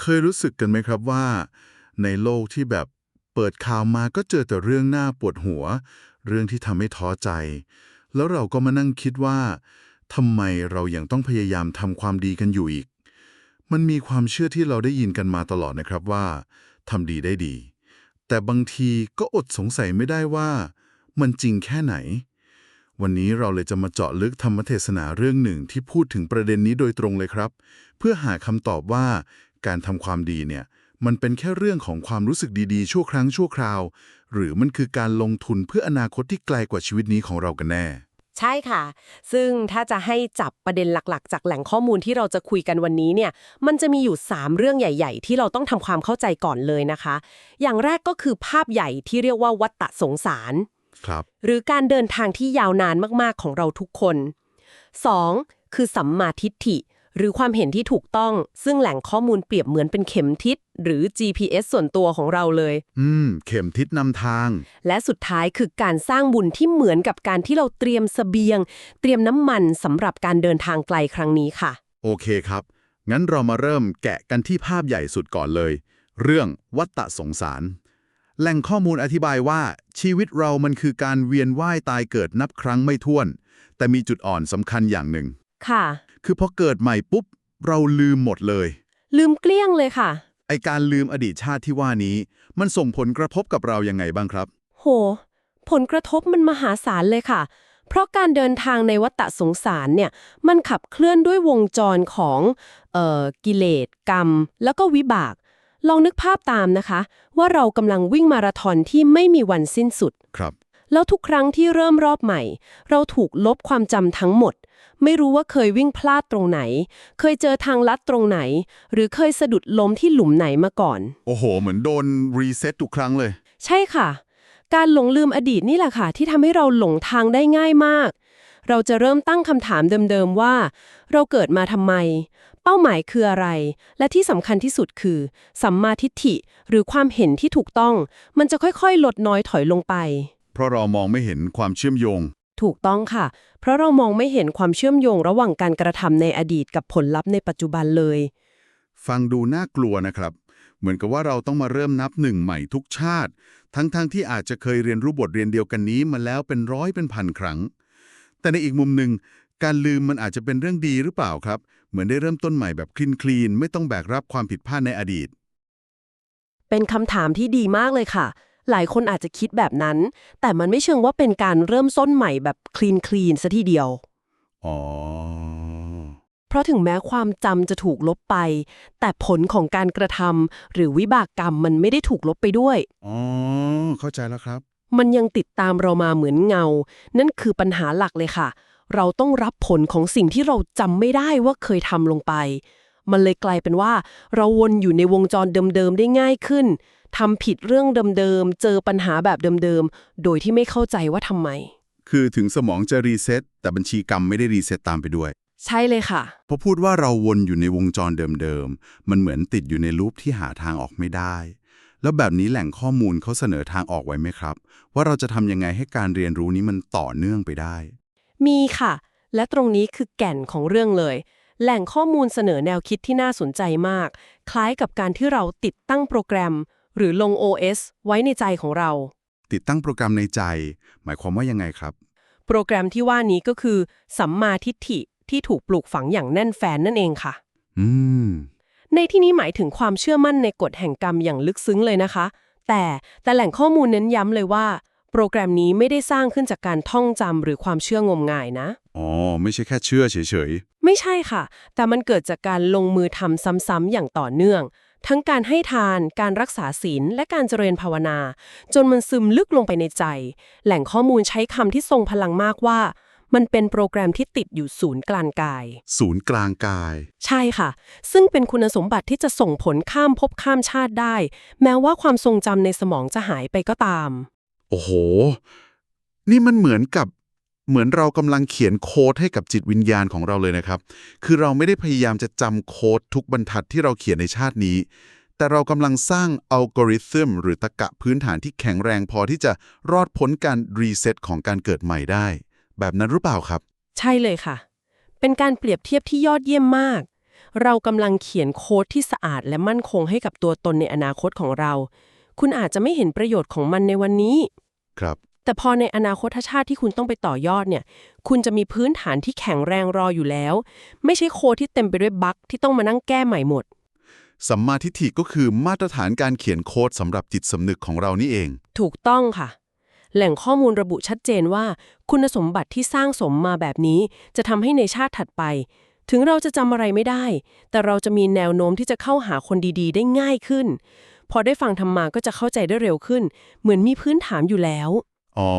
เคยรู้สึกกันไหมครับว่า ในโลกที่แบบเปิดข่าวมาก็เจอแต่เรื่องหน้าปวดหัว เรื่องที่ทำให้ท้อใจ แล้วเราก็มานั่งคิดว่าทำไมเรายังต้องพยายามทำความดีกันอยู่อีก มันมีความเชื่อที่เราได้ยินกันมาตลอดนะครับว่าทำดีได้ดี แต่บางทีก็อดสงสัยไม่ได้ว่า มันจริงแค่ไหน วันนี้เราเลยจะมาเจาะลึกธรรมเทศนาเรื่องหนึ่งที่พูดถึงประเด็นนี้โดยตรงเลยครับ เพื่อหาคำตอบว่า การทำความดีเนี่ยมันเป็นแค่เรื่องของความรู้สึกดีๆ ชั่วครั้งชั่วคราว หรือมันคือการลงทุนเพื่ออนาคตที่ไกลกว่าชีวิตนี้ของเรากันแน่ ใช่ค่ะ ซึ่งถ้าจะให้จับประเด็นหลักๆ จากแหล่งข้อมูลที่เราจะคุยกันวันนี้เนี่ย มันจะมีอยู่ 3 เรื่องใหญ่ ๆ ที่เราต้องทำความเข้าใจก่อนเลยนะคะ อย่างแรกก็คือภาพใหญ่ที่เรียกว่าวัตตะสงสารครับ หรือการเดินทางที่ยาวนานมากๆของเราทุกคน 2. คือสัมมาทิฏฐิ หรือความเห็นที่ถูกต้อง ซึ่งแหล่งข้อมูลเปรียบเหมือนเป็นเข็มทิศ หรือ GPS ส่วนตัวของเราเลย อืม เข็มทิศนำทาง และสุดท้ายคือการสร้างบุญที่เหมือนกับการที่เราเตรียมเสบียง เตรียมน้ำมันสำหรับการเดินทางไกลครั้งนี้ค่ะ โอเคครับ งั้นเรามาเริ่มแกะกันที่ภาพใหญ่สุดก่อนเลย เรื่องวัตตะสงสาร แหล่งข้อมูลอธิบายว่า ชีวิตเรามันคือการเวียนว่ายตายเกิดนับครั้งไม่ถ้วน แต่มีจุดอ่อนสำคัญอย่างหนึ่ง ค่ะ คือพอเกิดใหม่ปุ๊บ เราลืมหมดเลย ลืมเกลี้ยงเลยค่ะ ไอการลืมอดีตชาติที่ว่านี้ มันส่งผลกระทบกับเรายังไงบ้างครับ โห ผลกระทบมันมหาศาลเลยค่ะ เพราะการเดินทางในวัฏฏะสงสารเนี่ย มันขับเคลื่อนด้วยวงจรของเอ่อกิเลส กรรม แล้วก็วิบาก ลองนึกภาพตามนะคะ ว่าเรากำลังวิ่งมาราธอนที่ไม่มีวันสิ้นสุด ครับ แล้วทุกครั้งที่เริ่มรอบใหม่ เราถูกลบความจำทั้งหมด ไม่รู้ว่าเคยวิ่งพลาดตรงไหน เคยเจอทางลัดตรงไหน หรือเคยสะดุดล้มที่หลุมไหนมาก่อน โอ้โห เหมือนโดนรีเซ็ตทุกครั้งเลย ใช่ค่ะ การหลงลืมอดีตนี่แหละค่ะ ที่ทำให้เราหลงทางได้ง่ายมาก เราจะเริ่มตั้งคำถามเดิมๆว่า เราเกิดมาทำไม เป้าหมายคืออะไร และที่สำคัญที่สุดคือ สัมมาทิฏฐิ หรือความเห็นที่ถูกต้อง มันจะค่อยๆ ลดน้อยถอยลงไป เพราะเรามองไม่เห็นความเชื่อมโยง ถูกต้องค่ะ เพราะเรามองไม่เห็นความเชื่อมโยงระหว่างการกระทำในอดีตกับผลลัพธ์ในปัจจุบันเลย ฟังดูน่ากลัวนะครับ เหมือนกับว่าเราต้องมาเริ่มนับหนึ่งใหม่ทุกชาติ ทั้งๆทที่อาจจะเคยเรียนรู้บทเรียนเดียวกันนี้มาแล้วเป็นร้อยเป็นพันครั้ง แต่ในอีกมุมหนึ่งการลืมมันอาจจะเป็นเรื่องดีหรือเปล่าครับ เหมือนได้เริ่มต้นใหม่แบบคลีนคลีนๆไม่ต้องแบกรับความผิดพลาดในอดีต เป็นคำถามที่ดีมากเลยค่ะ หลายคนอาจจะคิดแบบนั้น แต่มันไม่เชิงว่าเป็นการเริ่มต้นใหม่แบบคลีนคลีนซะทีเดียว อ๋อ เพราะถึงแม้ความจำจะถูกลบไป แต่ผลของการกระทำหรือวิบากกรรมมันไม่ได้ถูกลบไปด้วย อ๋อ เข้าใจแล้วครับ มันยังติดตามเรามาเหมือนเงา นั่นคือปัญหาหลักเลยค่ะ เราต้องรับผลของสิ่งที่เราจำไม่ได้ว่าเคยทำลงไป มันเลยกลายเป็นว่า เราวนอยู่ในวงจรเดิมๆได้ง่ายขึ้น ทำผิดเรื่องเดิมๆ เจอปัญหาแบบเดิมๆ โดยที่ไม่เข้าใจว่าทำไม คือถึงสมองจะรีเซ็ตแต่บัญชีกรรมไม่ได้รีเซ็ตตามไปด้วย ใช่เลยค่ะ พอพูดว่าเราวนอยู่ในวงจรเดิมๆ มันเหมือนติดอยู่ในลูปที่หาทางออกไม่ได้ แล้วแบบนี้แหล่งข้อมูลเขาเสนอทางออกไว้ไหมครับ ว่าเราจะทำยังไงให้การเรียนรู้นี้มันต่อเนื่องไปได้ มีค่ะ และตรงนี้คือแก่นของเรื่องเลยแหล่งข้อมูลเสนอแนวคิดที่น่าสนใจมาก คล้ายกับการที่เราติดตั้งโปรแกรม หรือลง OS ไว้ในใจของเรา ติดตั้งโปรแกรมในใจ หมายความว่ายังไงครับ โปรแกรมที่ว่านี้ก็คือสัมมาทิฏฐิที่ถูกปลูกฝังอย่างแน่นแฟนนั่นเองค่ะ อืม ในที่นี้หมายถึงความเชื่อมั่นในกฎแห่งกรรมอย่างลึกซึ้งเลยนะคะ แต่แต่แหล่งข้อมูลเน้นย้ำเลยว่า โปรแกรมนี้ไม่ได้สร้างขึ้นจากการท่องจำหรือความเชื่องมงายนะ อ๋อ ไม่ใช่แค่เชื่อเฉยไม่ใช่ค่ะ แต่มันเกิดจากการลงมือทำซ้ำๆอย่างต่อเนื่อง ทั้งการให้ทาน การรักษาศีล และการเจริญภาวนา จนมันซึมลึกลงไปในใจ แหล่งข้อมูลใช้คำที่ทรงพลังมากว่า มันเป็นโปรแกรมที่ติดอยู่ศูนย์กลางกายๆศูนย์กลางกาย ใช่ค่ะ ซึ่งเป็นคุณสมบัติที่จะส่งผลข้ามภพข้ามชาติได้ แม้ว่าความทรงจำในสมองจะหายไปก็ตาม โอ้โห นี่มันเหมือนกับ เหมือนเรากำลังเขียนโค้ดให้กับจิตวิญญาณของเราเลยนะครับ คือเราไม่ได้พยายามจะจำโค้ดทุกบรรทัดที่เราเขียนในชาตินี้ แต่เรากำลังสร้างอัลกอริทึมหรือตรรกะพื้นฐานที่แข็งแรงพอที่จะรอดพ้นการรีเซ็ตของการเกิดใหม่ได้ แบบนั้นหรือเปล่าครับ ใช่เลยค่ะ เป็นการเปรียบเทียบที่ยอดเยี่ยมมาก เรากำลังเขียนโค้ดที่สะอาดและมั่นคงให้กับตัวตนในอนาคตของเรา คุณอาจจะไม่เห็นประโยชน์ของมันในวันนี้ ครับ แต่พอในอนาคตชาติที่คุณต้องไปต่อยอดเนี่ย คุณจะมีพื้นฐานที่แข็งแรงรออยู่แล้ว ไม่ใช่โค้ดที่เต็มไปด้วยบั๊กที่ต้องมานั่งแก้ใหม่หมด สัมมาทิฏฐิก็คือมาตรฐานการเขียนโค้ดสำหรับจิตสำนึกของเรานี่เอง ถูกต้องค่ะ แหล่งข้อมูลระบุชัดเจนว่า คุณสมบัติที่สร้างสมมาแบบนี้ จะทำให้ในชาติถัดไป ถึงเราจะจำอะไรไม่ได้ แต่เราจะมีแนวโน้มที่จะเข้าหาคนดีๆ ได้ง่ายขึ้น พอได้ฟังธรรมาก็จะเข้าใจได้เร็วขึ้น เหมือนมีพื้นฐานอยู่แล้ว อ๋อ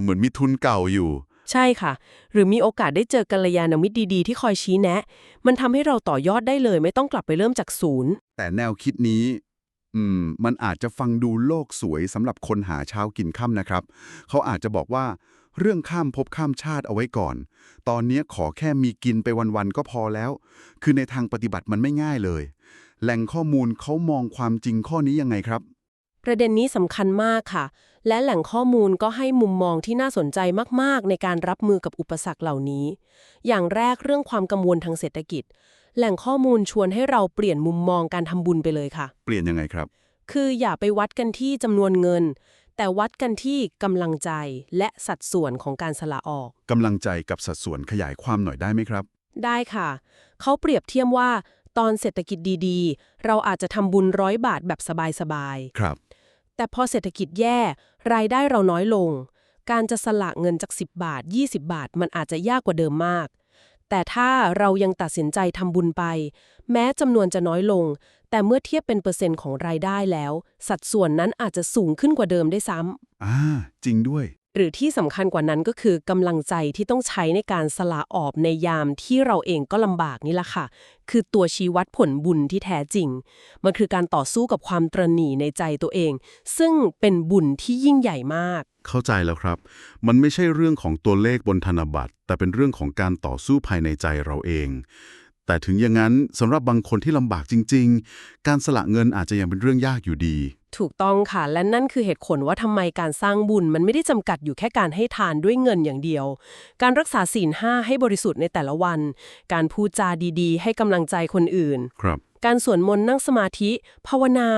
เหมือนมีทุนเก่าอยู่ ใช่ค่ะ หรือมีโอกาสได้เจอกัลยาณมิตรดีๆ ที่คอยชี้แนะ มันทำให้เราต่อยอดได้เลยไม่ต้องกลับไปเริ่มจากศูนย์ แต่แนวคิดนี้ อืม มันอาจจะฟังดูโลกสวยสำหรับคนหาเช้ากินค่ำนะครับ เขาอาจจะบอกว่าเรื่องข้ามภพข้ามชาติเอาไว้ก่อน ตอนนี้ขอแค่มีกินไปวันๆก็พอแล้ว คือในทางปฏิบัติมันไม่ง่ายเลย แหล่งข้อมูลเขามองความจริงข้อนี้ยังไงครับ ประเด็นนี้สำคัญมากค่ะ และแหล่งข้อมูลก็ให้มุมมองที่น่าสนใจมากๆ ในการรับมือกับอุปสรรคเหล่านี้ อย่างแรกเรื่องความกังวลทางเศรษฐกิจ แหล่งข้อมูลชวนให้เราเปลี่ยนมุมมองการทำบุญไปเลยค่ะ เปลี่ยนยังไงครับ คืออย่าไปวัดกันที่จำนวนเงิน แต่วัดกันที่กำลังใจและสัดส่วนของการสละออกกำลังใจกับสัดส่วนขยายความหน่อยได้ไหมครับ ได้ค่ะ เขาเปรียบเทียบว่าตอนเศรษฐกิจดีๆ เราอาจจะทำบุญร้อยบาทแบบสบายๆ ครับ แต่พอเศรษฐกิจแย่ รายได้เราน้อยลง การจะสละเงินจาก 10 บาท 20 บาท มันอาจจะยากกว่าเดิมมาก แต่ถ้าเรายังตัดสินใจทำบุญไป แม้จำนวนจะน้อยลง แต่เมื่อเทียบเป็นเปอร์เซ็นต์ของรายได้แล้ว สัดส่วนนั้นอาจจะสูงขึ้นกว่าเดิมได้ซ้ำอ่าจริงด้วย หรือที่สำคัญกว่านั้นก็คือกำลังใจที่ต้องใช้ในการสละออกในยามที่เราเองก็ลำบากนี่แหละค่ะ คือตัวชี้วัดผลบุญที่แท้จริง มันคือการต่อสู้กับความตรณีในใจตัวเอง ซึ่งเป็นบุญที่ยิ่งใหญ่มาก เข้าใจแล้วครับ มันไม่ใช่เรื่องของตัวเลขบนธนบัตร แต่เป็นเรื่องของการต่อสู้ภายในใจเราเอง แต่ถึงอย่างนั้นสำหรับบางคนที่ลำบากจริง ๆ การสละเงินอาจจะยังเป็นเรื่องยากอยู่ดี ถูกต้องค่ะ และนั่นคือเหตุผลว่าทำไมการสร้างบุญมันไม่ได้จำกัดอยู่แค่การให้ทานด้วยเงินอย่างเดียว การรักษาศีลห้าให้บริสุทธิ์ในแต่ละวัน การพูดจาดีๆ ให้กำลังใจคนอื่น ครับการสวดมนต์นั่งสมาธิ ภาวนา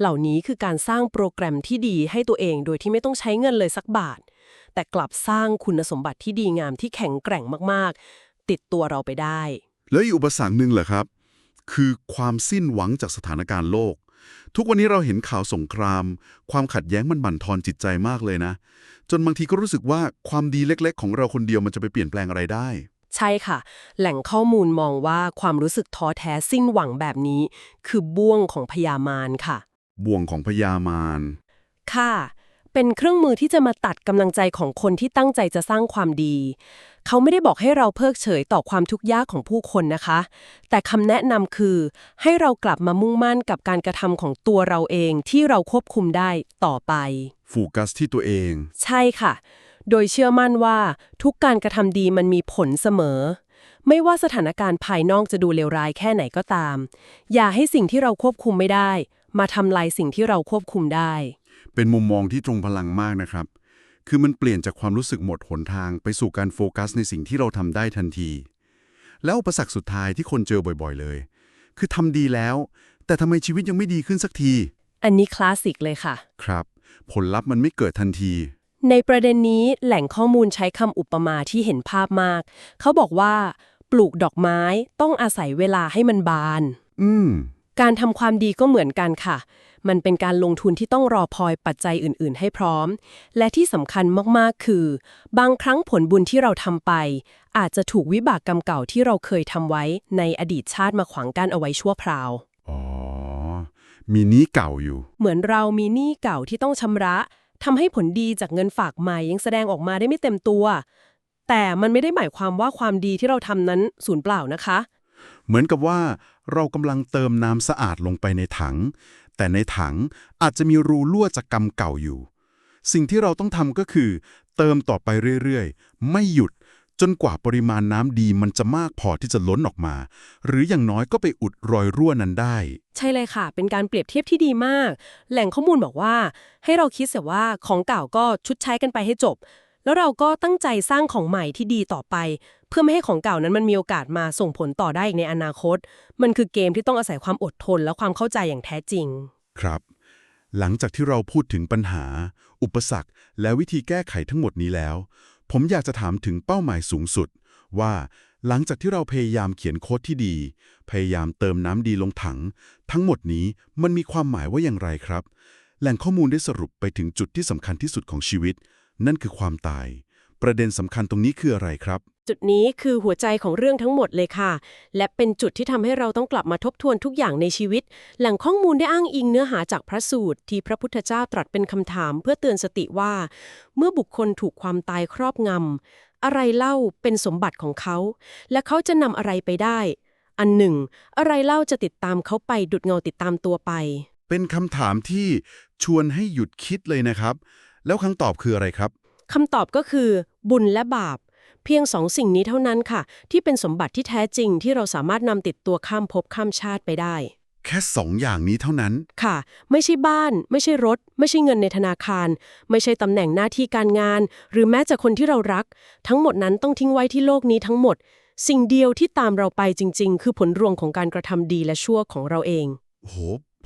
เหล่านี้คือการสร้างโปรแกรมที่ดีให้ตัวเองโดยที่ไม่ต้องใช้เงินเลยสักบาท แต่กลับสร้างคุณสมบัติที่ดีงามที่แข็งแกร่งมากๆ ติดตัวเราไปได้ แล้วอีกอุปสรรคหนึ่งเหรอครับ คือความสิ้นหวังจากสถานการณ์โลก ทุกวันนี้เราเห็นข่าวสงคราม ความขัดแย้งมันบั่นทอนจิตใจมากเลยนะ จนบางทีก็รู้สึกว่าความดีเล็ก ๆ ของเราคนเดียวมันจะไปเปลี่ยนแปลงอะไรได้ ใช่ค่ะ แหล่งข้อมูลมองว่าความรู้สึกท้อแท้สิ้นหวังแบบนี้ คือบ่วงของพยามารค่ะ บ่วงของพญามารค่ะ เป็นเครื่องมือที่จะมาตัดกำลังใจของคนที่ตั้งใจจะสร้างความดี เขาไม่ได้บอกให้เราเพิกเฉยต่อความทุกข์ยากของผู้คนนะคะ แต่คำแนะนำคือ ให้เรากลับมามุ่งมั่นกับการกระทำของตัวเราเองที่เราควบคุมได้ต่อไป โฟูกัสที่ตัวเอง ใช่ค่ะ โดยเชื่อมั่นว่าทุกการกระทำดีมันมีผลเสมอ ไม่ว่าสถานการณ์ภายนอกจะดูเลวร้ายแค่ไหนก็ตาม อย่าให้สิ่งที่เราควบคุมไม่ได้ มาทำลายสิ่งที่เราควบคุมได้ เป็นมุมมองที่ตรงพลังมากนะครับ คือมันเปลี่ยนจากความรู้สึกหมดหนทางไปสู่การโฟกัสในสิ่งที่เราทำได้ทันที แล้วอุปสรรคสุดท้ายที่คนเจอบ่อยๆเลย คือทำดีแล้ว แต่ทำไมชีวิตยังไม่ดีขึ้นสักที อันนี้คลาสสิกเลยค่ะ ครับ ผลลัพธ์มันไม่เกิดทันที ในประเด็นนี้แหล่งข้อมูลใช้คำอุปมาที่เห็นภาพมาก เขาบอกว่า ปลูกดอกไม้ต้องอาศัยเวลาให้มันบาน อืม การทำความดีก็เหมือนกันค่ะ มันเป็นการลงทุนที่ต้องรอพลอยปัจจัยอื่น ๆ ให้พร้อม และที่สำคัญมาก ๆ คือ บางครั้งผลบุญที่เราทำไป อาจจะถูกวิบากกรรมเก่าที่เราเคยทำไว้ในอดีตชาติมาขวางกั้นเอาไว้ชั่วคราว อ๋อ มีหนี้เก่าอยู่ เหมือนเรามีหนี้เก่าที่ต้องชำระทำให้ผลดีจากเงินฝากใหม่ยังแสดงออกมาได้ไม่เต็มตัว แต่มันไม่ได้หมายความว่าความดีที่เราทำนั้นสูญเปล่านะคะ เหมือนกับว่าเรากำลังเติมน้ำสะอาดลงไปในถัง แต่ในถังอาจจะมีรูรั่วจากกรรมเก่าอยู่ สิ่งที่เราต้องทำก็คือ เติมต่อไปเรื่อยๆ ไม่หยุดจนกว่าปริมาณน้ำดีมันจะมากพอที่จะล้นออกมา หรืออย่างน้อยก็ไปอุดรอยรั่วนั้นได้ ใช่เลยค่ะ เป็นการเปรียบเทียบที่ดีมาก แหล่งข้อมูลบอกว่า ให้เราคิดเสียว่าของเก่าก็ชุดใช้กันไปให้จบ แล้วเราก็ตั้งใจสร้างของใหม่ที่ดีต่อไป เพื่อไม่ให้ของเก่านั้นมันมีโอกาสมาส่งผลต่อได้อีกในอนาคต มันคือเกมที่ต้องอาศัยความอดทนและความเข้าใจอย่างแท้จริง ครับ หลังจากที่เราพูดถึงปัญหา อุปสรรค และวิธีแก้ไขทั้งหมดนี้แล้ว ผมอยากจะถามถึงเป้าหมายสูงสุด ว่าหลังจากที่เราพยายามเขียนโค้ดที่ดี พยายามเติมน้ำดีลงถัง ทั้งหมดนี้มันมีความหมายว่าอย่างไรครับ แหล่งข้อมูลได้สรุปไปถึงจุดที่สำคัญที่สุดของชีวิต นั่นคือความตาย ประเด็นสำคัญตรงนี้คืออะไรครับ จุดนี้คือหัวใจของเรื่องทั้งหมดเลยค่ะ และเป็นจุดที่ทำให้เราต้องกลับมาทบทวนทุกอย่างในชีวิต แหล่งข้อมูลได้อ้างอิงเนื้อหาจากพระสูตร ที่พระพุทธเจ้าตรัสเป็นคำถามเพื่อเตือนสติว่า เมื่อบุคคลถูกความตายครอบงำอะไรเล่าเป็นสมบัติของเขา และเขาจะนำอะไรไปได้ อันหนึ่ง อะไรเล่าจะติดตามเขาไปดุดเงาติดตามตัวไป เป็นคำถามที่ชวนให้หยุดคิดเลยนะครับ แล้วคำตอบคืออะไรครับ คำตอบก็คือ บุญและบาป เพียงสองสิ่งนี้เท่านั้นค่ะ ที่เป็นสมบัติที่แท้จริงที่เราสามารถนำติดตัวข้ามภพข้ามชาติไปได้ แค่สองอย่างนี้เท่านั้น ค่ะ ไม่ใช่บ้าน ไม่ใช่รถ ไม่ใช่เงินในธนาคาร ไม่ใช่ตำแหน่งหน้าที่การงาน หรือแม้แต่คนที่เรารัก ทั้งหมดนั้นต้องทิ้งไว้ที่โลกนี้ทั้งหมด สิ่งเดียวที่ตามเราไปจริง ๆ คือผลรวงของการกระทำดีและชั่วของเราเองโอ้โห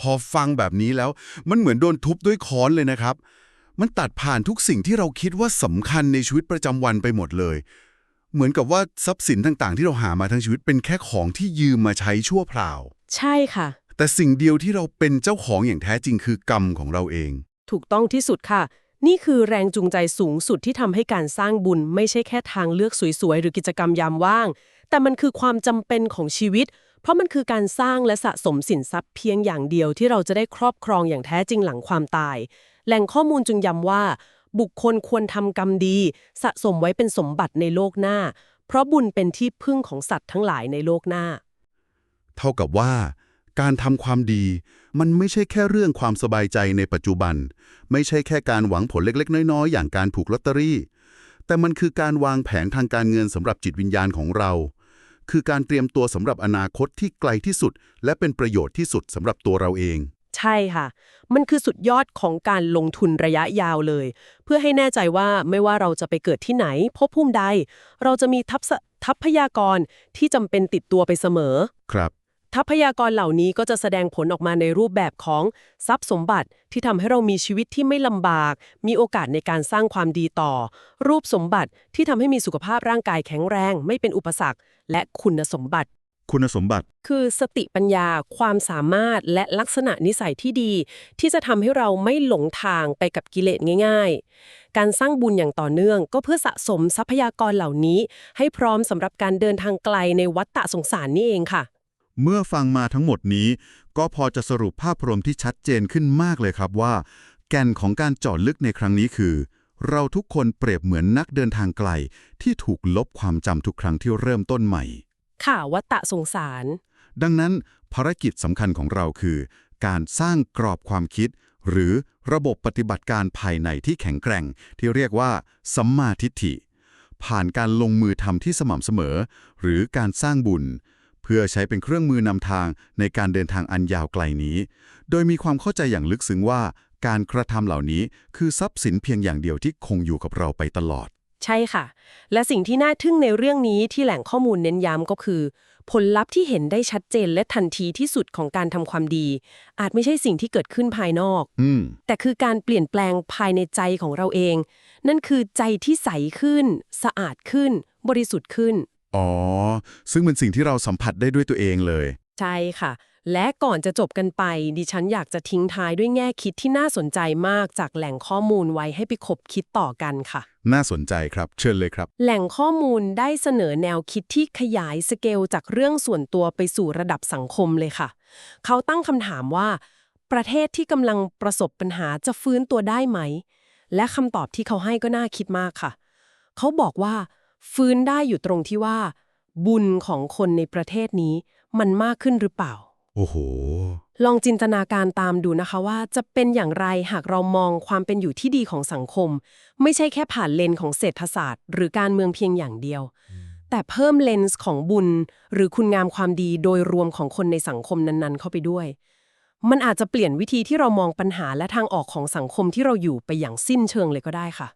พอฟังแบบนี้แล้วมันเหมือนโดนทุบด้วยค้อนเลยนะครับ มันตัดผ่านทุกสิ่งที่เราคิดว่าสำคัญในชีวิตประจำวันไปหมดเลย เหมือนกับว่าทรัพย์สินต่างๆ ที่เราหามาทั้งชีวิตเป็นแค่ของที่ยืมมาใช้ชั่วคราว ใช่ค่ะ แต่สิ่งเดียวที่เราเป็นเจ้าของอย่างแท้จริงคือกรรมของเราเอง ถูกต้องที่สุดค่ะ นี่คือแรงจูงใจสูงสุดที่ทำให้การสร้างบุญ ไม่ใช่แค่ทางเลือกสวยๆหรือกิจกรรมยามว่าง แต่มันคือความจำเป็นของชีวิต เพราะมันคือการสร้างและสะสมสินทรัพย์เพียงอย่างเดียวที่เราจะได้ครอบครองอย่างแท้จริงหลังความตาย แหล่งข้อมูลจึงย้ำว่า บุคคลควรทำกรรมดี สะสมไว้เป็นสมบัติในโลกหน้า เพราะบุญเป็นที่พึ่งของสัตว์ทั้งหลายในโลกหน้า เท่ากับว่า การทำความดีมันไม่ใช่แค่เรื่องความสบายใจในปัจจุบัน ไม่ใช่แค่การหวังผลเล็กๆ น้อยๆ อย่างการถูกลอตเตอรี่ แต่มันคือการวางแผนทางการเงินสำหรับจิตวิญญาณของเรา คือการเตรียมตัวสำหรับอนาคตที่ไกลที่สุด และเป็นประโยชน์ที่สุดสำหรับตัวเราเอง ใช่ค่ะ มันคือสุดยอดของการลงทุนระยะยาวเลย เพื่อให้แน่ใจว่าไม่ว่าเราจะไปเกิดที่ไหน พบภูมิใด เราจะมีทัพษะทัพพยากรที่จำเป็นติดตัวไปเสมอ ครับทัพพยากรเหล่านี้ก็จะแสดงผลออกมาในรูปแบบของทรัพย์สมบัติที่ทำให้เรามีชีวิตที่ไม่ลำบาก มีโอกาสในการสร้างความดีต่อ รูปสมบัติที่ทำให้มีสุขภาพร่างกายแข็งแรง ไม่เป็นอุปสรรค และคุณสมบัติ คุณสมบัติ คือสติปัญญา ความสามารถและลักษณะนิสัยที่ดี ที่จะทำให้เราไม่หลงทางไปกับกิเลสง่าย ๆ การสร้างบุญอย่างต่อเนื่อง ก็เพื่อสะสมทรัพยากรเหล่านี้ ให้พร้อมสำหรับการเดินทางไกลในวัฏฏะสงสารนี่เองค่ะ เมื่อฟังมาทั้งหมดนี้ ก็พอจะสรุปภาพรวมที่ชัดเจนขึ้นมากเลยครับว่า แก่นของการเจาะลึกในครั้งนี้คือเราทุกคนเปรียบเหมือนนักเดินทางไกล ที่ถูกลบความจำทุกครั้งที่เริ่มต้นใหม่ ค่ะวัฏฏะสงสาร ดังนั้นภารกิจสำคัญของเราคือ การสร้างกรอบความคิด หรือระบบปฏิบัติการภายในที่แข็งแกร่ง ที่เรียกว่าสัมมาทิฏฐิ ผ่านการลงมือทำที่สม่ำเสมอ หรือการสร้างบุญ เพื่อใช้เป็นเครื่องมือนำทางในการเดินทางอันยาวไกลนี้ โดยมีความเข้าใจอย่างลึกซึ้งว่า การกระทำเหล่านี้คือทรัพย์สินเพียงอย่างเดียวที่คงอยู่กับเราไปตลอด ใช่ค่ะ และสิ่งที่น่าทึ่งในเรื่องนี้ที่แหล่งข้อมูลเน้นย้ำก็คือ ผลลัพธ์ที่เห็นได้ชัดเจนและทันทีที่สุดของการทำความดี อาจไม่ใช่สิ่งที่เกิดขึ้นภายนอกอืมแต่คือการเปลี่ยนแปลงภายในใจของเราเอง นั่นคือใจที่ใสขึ้น สะอาดขึ้น บริสุทธิ์ขึ้น อ๋อ ซึ่งเป็นสิ่งที่เราสัมผัสได้ด้วยตัวเองเลย ใช่ค่ะ และก่อนจะจบกันไป ดิฉันอยากจะทิ้งท้ายด้วยแง่คิดที่น่าสนใจมากจากแหล่งข้อมูลไว้ให้ไปคบคิดต่อกันค่ะ น่าสนใจครับ เชิญเลยครับ แหล่งข้อมูลได้เสนอแนวคิดที่ขยายสเกลจากเรื่องส่วนตัวไปสู่ระดับสังคมเลยค่ะ เขาตั้งคำถามว่า ประเทศที่กำลังประสบปัญหาจะฟื้นตัวได้ไหม และคำตอบที่เขาให้ก็น่าคิดมากค่ะ เขาบอกว่า ฟื้นได้อยู่ตรงที่ว่า บุญของคนในประเทศนี้มันมากขึ้นหรือเปล่า โอ้โห ลองจินตนาการตามดูนะคะว่าจะเป็นอย่างไรหากเรามองความเป็นอยู่ที่ดีของสังคม ไม่ใช่แค่ผ่านเลนส์ของเศรษฐศาสตร์ หรือการเมืองเพียงอย่างเดียว แต่เพิ่มเลนส์ของบุญ หรือคุณงามความดีโดยรวมของคนในสังคมนั้นๆ เข้าไปด้วย มันอาจจะเปลี่ยนวิธีที่เรามองปัญหาและทางออกของสังคมที่เราอยู่ไปอย่างสิ้นเชิงเลยก็ได้ค่ะ